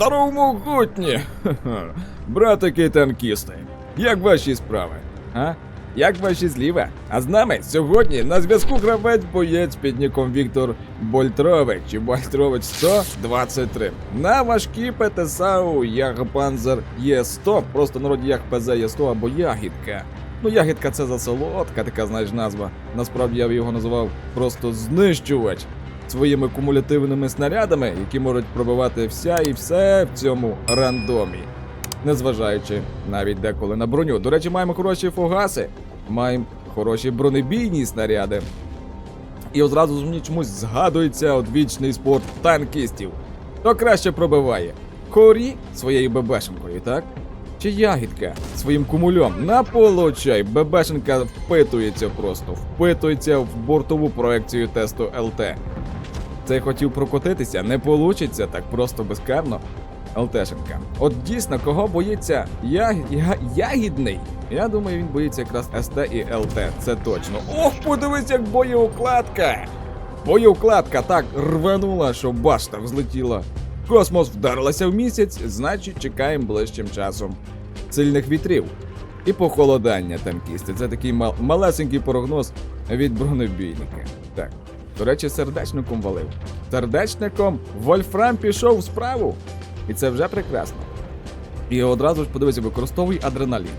Старомогутні! Ха-ха. Братики танкісти, як ваші справи? А? Як ваші зліва? А з нами сьогодні на зв'язку гравець боєць під ніком Віктор Больтрович чи Больтрович 123. На важкі ПТСАУ Ягпанзер Є100, просто народі як ПЗ Є100 або Ягідка. Ну, ягідка це за солодка, така знаєш назва. Насправді я б його називав просто знищувач своїми кумулятивними снарядами, які можуть пробивати вся і все в цьому рандомі. Незважаючи навіть деколи на броню. До речі, маємо хороші фугаси, маємо хороші бронебійні снаряди. І одразу мені чомусь згадується одвічний спорт танкістів. Хто краще пробиває? Корі своєю бебешенкою, так? Чи ягідка своїм кумульом? На получай, бебешенка впитується просто, впитується в бортову проекцію тесту ЛТ. Це хотів прокотитися, не получиться так просто безкарно. ЛТшенка. От дійсно, кого боїться я... Я... ягідний? Я думаю, він боїться якраз СТ і ЛТ, це точно. Ох, подивись, як боєукладка! Боєукладка так рванула, що башта взлетіла. Космос вдарилася в місяць, значить чекаємо ближчим часом. Сильних вітрів. І похолодання танкісти. Це такий мал- малесенький прогноз від бронебійника. Так. До речі, сердечником валив. Сердечником Вольфрам пішов в справу. І це вже прекрасно. І одразу ж подивися, використовуй адреналін.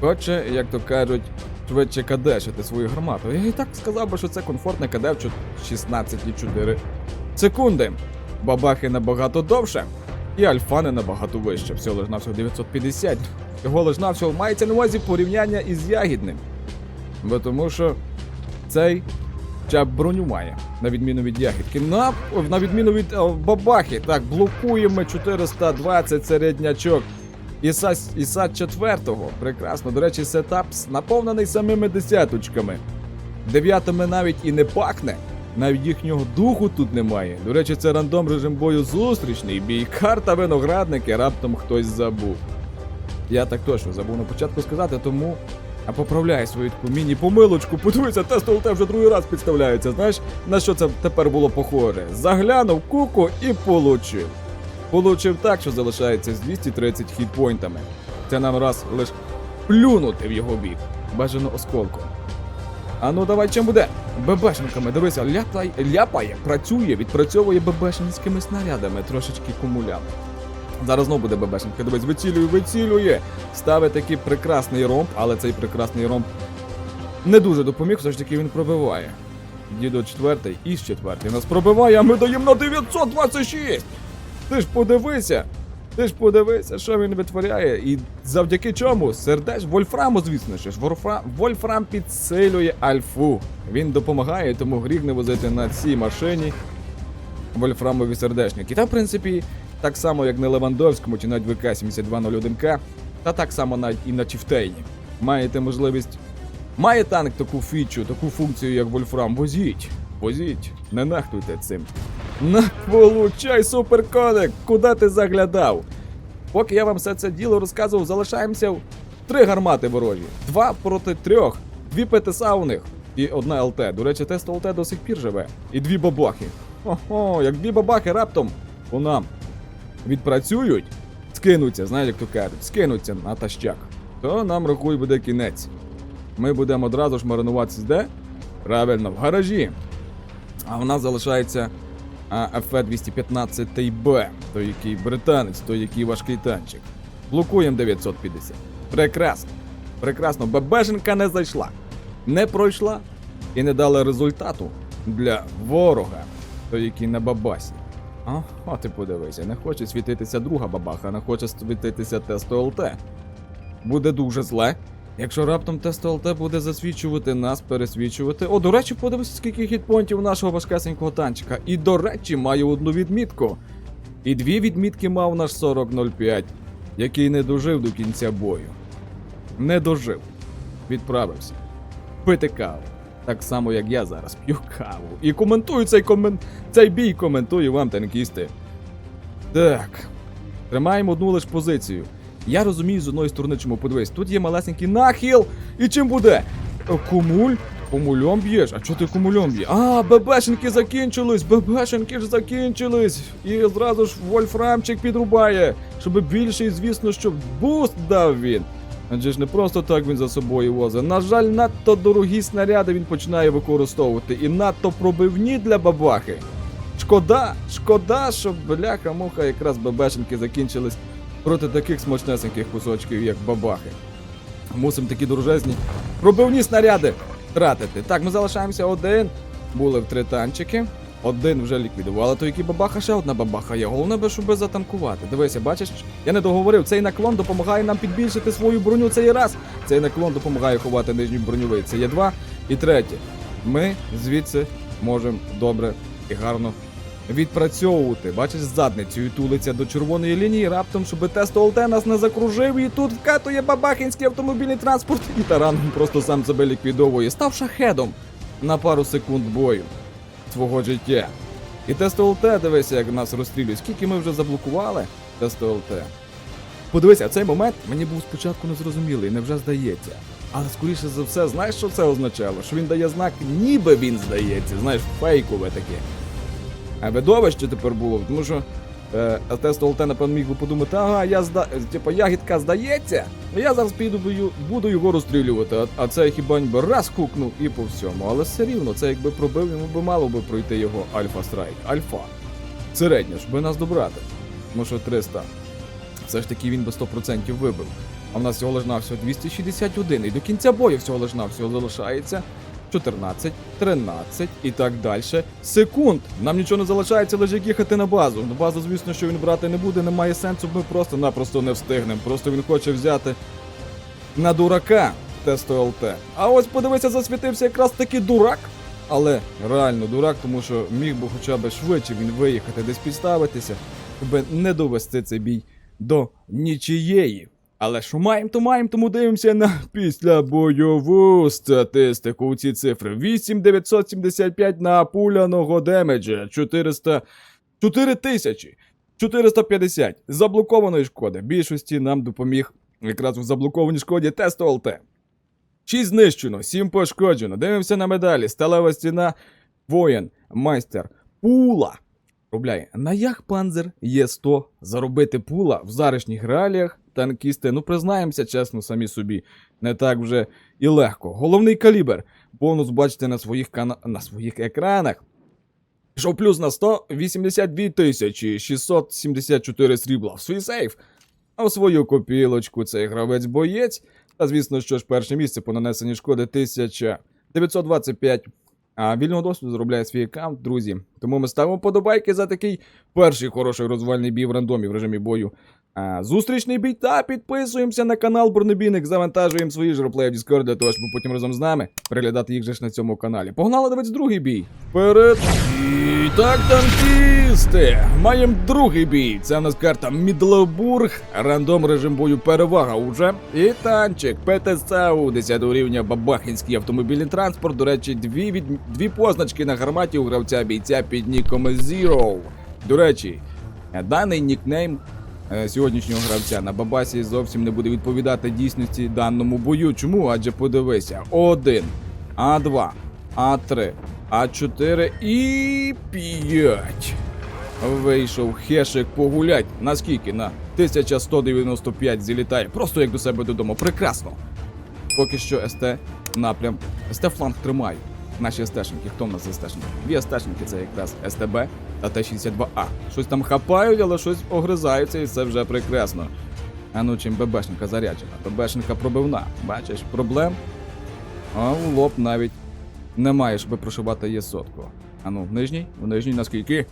Хоче, як то кажуть, швидше кадешити свою гармату. Я і так сказав би, що це комфортне КД в 16,4 секунди. Бабахи набагато довше, і альфани набагато вище. Всього лиш навсього 950. Його лиш навсього мається на увазі порівняння із ягідним. Бо тому що цей хоча броню має, на відміну від ягідки. На, на відміну від е, бабахи. Так, блокуємо 420 середнячок. Іса, Іса 4 Прекрасно. До речі, сетап наповнений самими десяточками. Дев'ятими навіть і не пахне. Навіть їхнього духу тут немає. До речі, це рандом режим бою зустрічний бій. Карта виноградники раптом хтось забув. Я так точно забув на початку сказати, тому а поправляй свою таку міні-помилочку. Подивися, тест ЛТ вже другий раз підставляється. Знаєш, на що це тепер було похоже? Заглянув куку і получив. Получив так, що залишається з 230 хітпойнтами. Це нам раз лиш плюнути в його бік. Бажано осколком. А ну давай чим буде? ББшенками, дивися, ляпай, ляпає, працює, відпрацьовує ББшенськими снарядами, трошечки кумуляв. Зараз знову буде ББшенка, дивись, вицілює, вицілює. Ставить такий прекрасний ромб, але цей прекрасний ромб не дуже допоміг, все ж таки він пробиває. Дідо четвертий і з четвертий нас пробиває, а ми даємо на 926! Ти ж подивися! Ти ж подивися, що він витворяє, і завдяки чому? Сердеч Вольфраму, звісно ж, Вольфрам, Вольфрам підсилює Альфу. Він допомагає, тому гріх не возити на цій машині вольфрамові сердечники. Та, в принципі, так само, як на Левандовському чи навіть ВК-7201К, та так само навіть і на Чіфтейні. Маєте можливість. Має танк таку фічу, таку функцію, як Вольфрам, возіть. Возіть, не нахтуйте цим. На, получай, суперконик! Куди ти заглядав? Поки я вам все це діло розказував, залишаємося в три гармати ворожі. Два проти трьох, дві ПТСА у них і одна ЛТ. До речі, тест ЛТ до сих пір живе. І дві бабахи. Ого, як дві бабахи раптом у нам відпрацюють, скинуться, знаєш, як то кажуть, скинуться на тащак, то нам рахуй буде кінець. Ми будемо одразу ж маринуватися де? Правильно, в гаражі. А в нас залишається АФ-215 ТБ, той який британець, той який важкий танчик. Блокуємо 950. Прекрасно. Прекрасно. ББшенка не зайшла. Не пройшла і не дала результату для ворога, той який на бабасі. А, а ти подивися, не хоче світитися друга бабаха, не хоче світитися тесту ЛТ. Буде дуже зле. Якщо раптом тест ЛТ буде засвідчувати нас, пересвідчувати. О, до речі, подивися, скільки хітпонтів нашого важкесенького танчика. І до речі, маю одну відмітку. І дві відмітки мав наш 4005, який не дожив до кінця бою. Не дожив. Відправився. Пити каву. Так само, як я зараз п'ю каву. І коментую цей комен... цей бій, коментую вам, танкісти. Так. Тримаємо одну лиш позицію. Я розумію з одної сторони, чому подивись. Тут є малесенький нахил. І чим буде? Кумуль Кумульом б'єш? А чого ти кумульом б'єш? А, ББшенки закінчились! ББшенки ж закінчились! І зразу ж Вольфрамчик підрубає, щоб більший, звісно, щоб буст дав він. Адже ж не просто так він за собою возить. На жаль, надто дорогі снаряди він починає використовувати і надто пробивні для бабахи. Шкода, шкода, що бляха-муха якраз ББшенки закінчились проти таких смачнесеньких кусочків, як бабахи. Мусимо такі дорожезні пробивні снаряди тратити. Так, ми залишаємося один. Були в три танчики. Один вже ліквідували, то який бабаха, ще одна бабаха є. Головне би, щоб затанкувати. Дивися, бачиш, я не договорив. Цей наклон допомагає нам підбільшити свою броню. Це є раз. Цей наклон допомагає ховати нижній броньовий. Це є два. І третє. Ми звідси можемо добре і гарно відпрацьовувати. Бачиш, з задницею тулиться до червоної лінії, раптом, щоб тест ОЛТ нас не закружив, і тут вкатує бабахінський автомобільний транспорт, і тараном просто сам себе ліквідовує, став шахедом на пару секунд бою свого життя. І тест ОЛТ, дивися, як нас розстрілюють. Скільки ми вже заблокували тесту ОЛТ. Подивися, цей момент мені був спочатку незрозумілий, невже здається. Але скоріше за все, знаєш, що це означало? Що він дає знак, ніби він здається, знаєш, фейкове таке. А видовище тепер було, тому що е, тест ОЛТ, напевно, міг би подумати, ага, я зда... типа ягідка здається, я зараз піду бою- буду його розстрілювати, а, а це хіба ніби раз кукнув і по всьому. Але все рівно, це якби пробив, йому би мало би пройти його альфа страйк. Альфа. Середня, щоб нас добрати. Що 300. Все ж таки він би 100% вибив. А в нас всього лиш навсього 261. І до кінця бою всього лиш навсього залишається 14, 13 і так далі. Секунд. Нам нічого не залишається, лише їхати на базу. На базу, звісно, що він брати не буде, немає сенсу, ми просто-напросто не встигнемо. Просто він хоче взяти на дурака тесту ЛТ. А ось подивися, засвітився якраз таки дурак. Але реально дурак, тому що міг би хоча б швидше він виїхати, десь підставитися, щоб не довести цей бій до нічиєї. Але що маємо, то маємо, тому дивимося на післябойову статистику. Ці цифри 8975 на пуляного демеджа, 400... 4000, 450 заблокованої шкоди. Більшості нам допоміг якраз у заблокованій шкоді тест ОЛТ. 6 знищено, 7 пошкоджено. Дивимося на медалі. Сталева стіна, воїн, майстер, пула. Рубляє. На ях панзер є 100. Заробити пула в заришніх реаліях танкісти, ну признаємося чесно самі собі, не так вже і легко. Головний калібр. Бонус бачите на своїх кана... на своїх екранах. Пішов плюс на 182 тисячі 674 срібла в свій сейф. А в свою копілочку цей гравець-боєць. Та звісно, що ж перше місце по нанесенні шкоди 1925. А вільного досвіду заробляє свій аккаунт, друзі. Тому ми ставимо подобайки за такий перший хороший розвальний бій в рандомі в режимі бою. Зустрічний бій та підписуємося на канал Бронебійник, завантажуємо свої ж реплеї в Discord для того, щоб потім разом з нами переглядати їх же ж на цьому каналі. Погнали дивитися другий бій. Вперед! І так, танкісти! Маємо другий бій. Це в нас карта Мідлбург, рандом режим бою перевага уже. І танчик ПТСАУ 10 рівня Бабахінський автомобільний транспорт. До речі, дві, від... дві позначки на гарматі у гравця бійця під ніком Zero. До речі, даний нікнейм сьогоднішнього гравця на Бабасі зовсім не буде відповідати дійсності даному бою. Чому? Адже подивися: А1, А2, А3, А4 і 5. Вийшов хешик погулять. Наскільки? На 1195 зілітає. Просто як до себе додому. Прекрасно. Поки що СТ напрям. СТ фланг тримає. Наші СТшники. Хто в нас СТшники? Дві СТшники це якраз СТБ та Т-62А. Щось там хапають, але щось огризаються, і це вже прекрасно. А ну чим ББшника заряджена? ББшника пробивна. Бачиш, проблем? А в лоб навіть немає, щоб прошивати є сотку. А ну, в нижній? В нижній наскільки?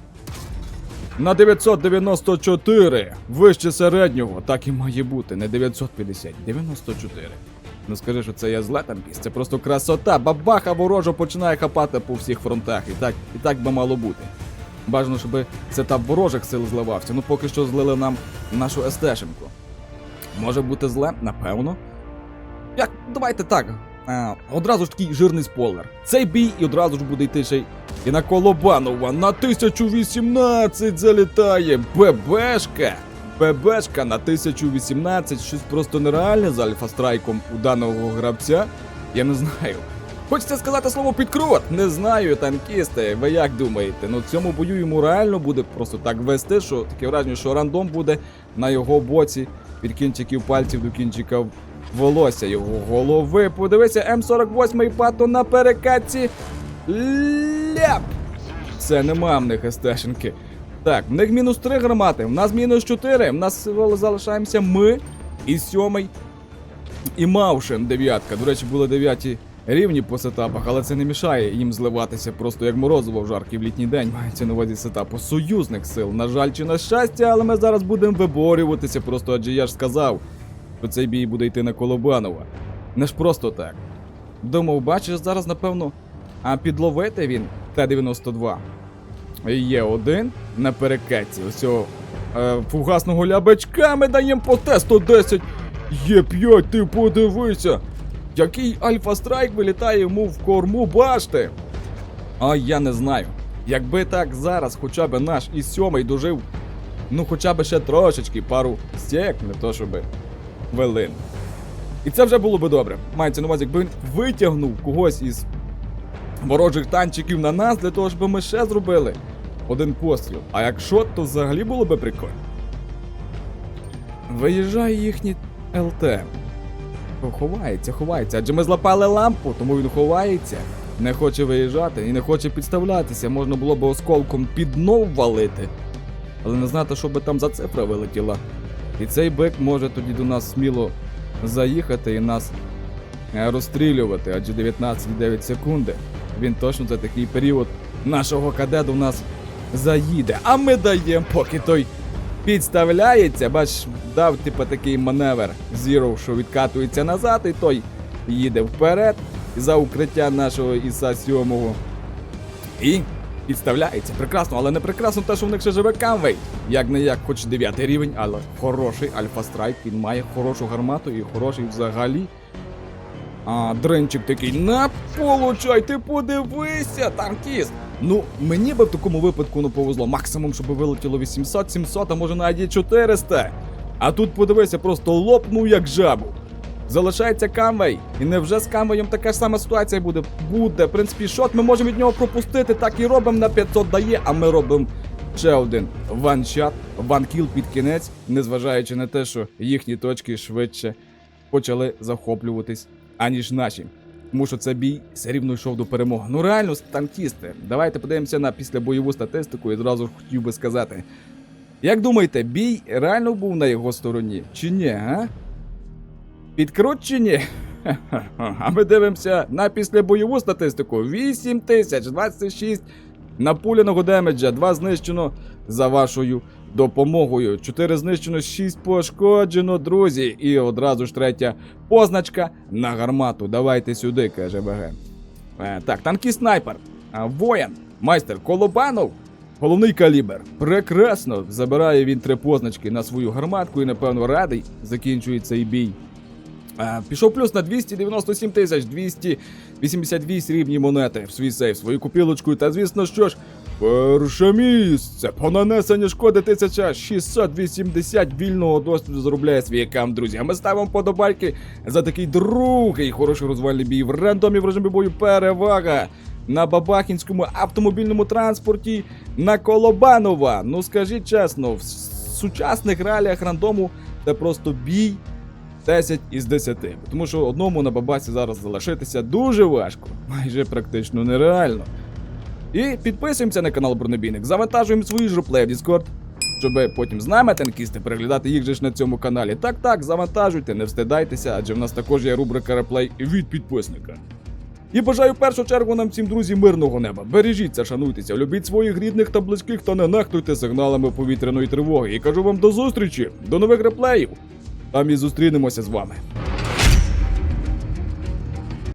На 994. Вище середнього. Так і має бути. Не 950, 94. Ну скажи, що це я зле там піс. Це просто красота. Бабаха ворожо починає хапати по всіх фронтах. І так, і так би мало бути. Бажано, щоб сетап ворожих сил зливався. Ну поки що злили нам нашу естешенку. Може бути зле? Напевно. Як, давайте так. А, одразу ж такий жирний спойлер. Цей бій і одразу ж буде йти ще й і на Колобанова на 1018 залітає ББшка. ББшка на 1018, щось просто нереальне з альфа-страйком у даного гравця. Я не знаю. Хочеться сказати слово підкрут. Не знаю, танкісти. Ви як думаєте? Ну в цьому бою йому реально буде просто так вести, що таке враження, що рандом буде на його боці від кінчиків пальців до кінчиків волосся його голови. Подивися, М48 пато на перекатці. Ляп! Це нема в естешенки. Так, в них мінус 3 гармати, в нас мінус 4, в нас залишаємося ми і сьомий і Маушен дев'ятка. До речі, були дев'яті рівні по сетапах, але це не мішає їм зливатися просто як морозиво в жаркий в літній день. Мається на увазі сетапу союзних сил. На жаль, чи на щастя, але ми зараз будемо виборюватися, просто адже я ж сказав, що цей бій буде йти на Колобанова. Не ж просто так. Думав, бачиш, зараз, напевно, а підловити він Т-92. Є один на перекатці. Ось цього е, фугасного лябачка ми даємо по Т-110. Є 5, ти подивися. Який альфа-страйк вилітає йому в корму башти. А я не знаю. Якби так зараз хоча б наш і сьомий дожив, ну хоча б ще трошечки, пару сек, не то щоби хвилин. І це вже було би добре. Мається на увазі, якби він витягнув когось із ворожих танчиків на нас, для того, щоб ми ще зробили один постріл. А якщо, то взагалі було би прикольно. Виїжджає їхній ЛТ. Ховається, ховається. Адже ми злапали лампу, тому він ховається. Не хоче виїжджати і не хоче підставлятися. Можна було б осколком під нов валити. Але не знати, що би там за цифра вилетіла. І цей бик може тоді до нас сміло заїхати і нас е, розстрілювати, адже 19,9 секунди. Він точно за такий період нашого кадету в нас заїде. А ми даємо, поки той підставляється, бач, дав типу такий маневр Zero, що відкатується назад, і той їде вперед за укриття нашого Іса 7. І підставляється. Прекрасно, але не прекрасно те, що в них ще живе камвей. Як не як, хоч 9 рівень, але хороший альфа-страйк, він має хорошу гармату і хороший взагалі. А дренчик такий, на получай, ти подивися, танкіст. Ну, мені би в такому випадку не повезло. Максимум, щоб вилетіло 800, 700, а може навіть і 400. А тут подивися, просто лопнув як жабу. Залишається камей. І невже з камеєм така ж сама ситуація буде? Буде. В принципі, шот ми можемо від нього пропустити, так і робимо на 500 дає, а ми робимо ще один ваншат, ванкіл під кінець, незважаючи на те, що їхні точки швидше почали захоплюватись, аніж наші. Тому що це бій все рівно йшов до перемоги. Ну реально, танкісти. Давайте подивимося на післябойову статистику і зразу хотів би сказати. Як думаєте, бій реально був на його стороні? Чи ні, а? Підкрут? А ми дивимося на післябойову статистику. 8 тисяч 26 напуляного демеджа, 2 знищено за вашою допомогою. 4 знищено, 6 пошкоджено, друзі. І одразу ж третя позначка на гармату. Давайте сюди, каже ВГ. Е, так, танкіст снайпер. А, воїн, майстер Колобанов. Головний калібр. Прекрасно. Забирає він три позначки на свою гарматку і, напевно, радий закінчує цей бій. Е, Пішов плюс на 297 тисяч 288 рівні монети в свій сейф, свою купілочку. Та звісно, що ж, перше місце по нанесенню шкоди 1680 вільного досвіду заробляє свій друзі. А ми ставимо подобайки за такий другий хороший розвальний бій в рандомі в режимі бою. Перевага на Бабахінському автомобільному транспорті на Колобанова. Ну скажіть чесно, в сучасних реаліях рандому це просто бій 10 із 10. Тому що одному на бабасі зараз залишитися дуже важко, майже практично нереально. І підписуємося на канал Бронебійник, завантажуємо свої жуплеї в Discord, щоб потім з нами танкісти переглядати їх же ж на цьому каналі. Так, так, завантажуйте, не встидайтеся, адже в нас також є рубрика реплей від підписника. І бажаю в першу чергу нам всім друзі мирного неба. Бережіться, шануйтеся, любіть своїх рідних та близьких та не нехтуйте сигналами повітряної тривоги. І кажу вам до зустрічі, до нових реплеїв. Там і зустрінемося з вами.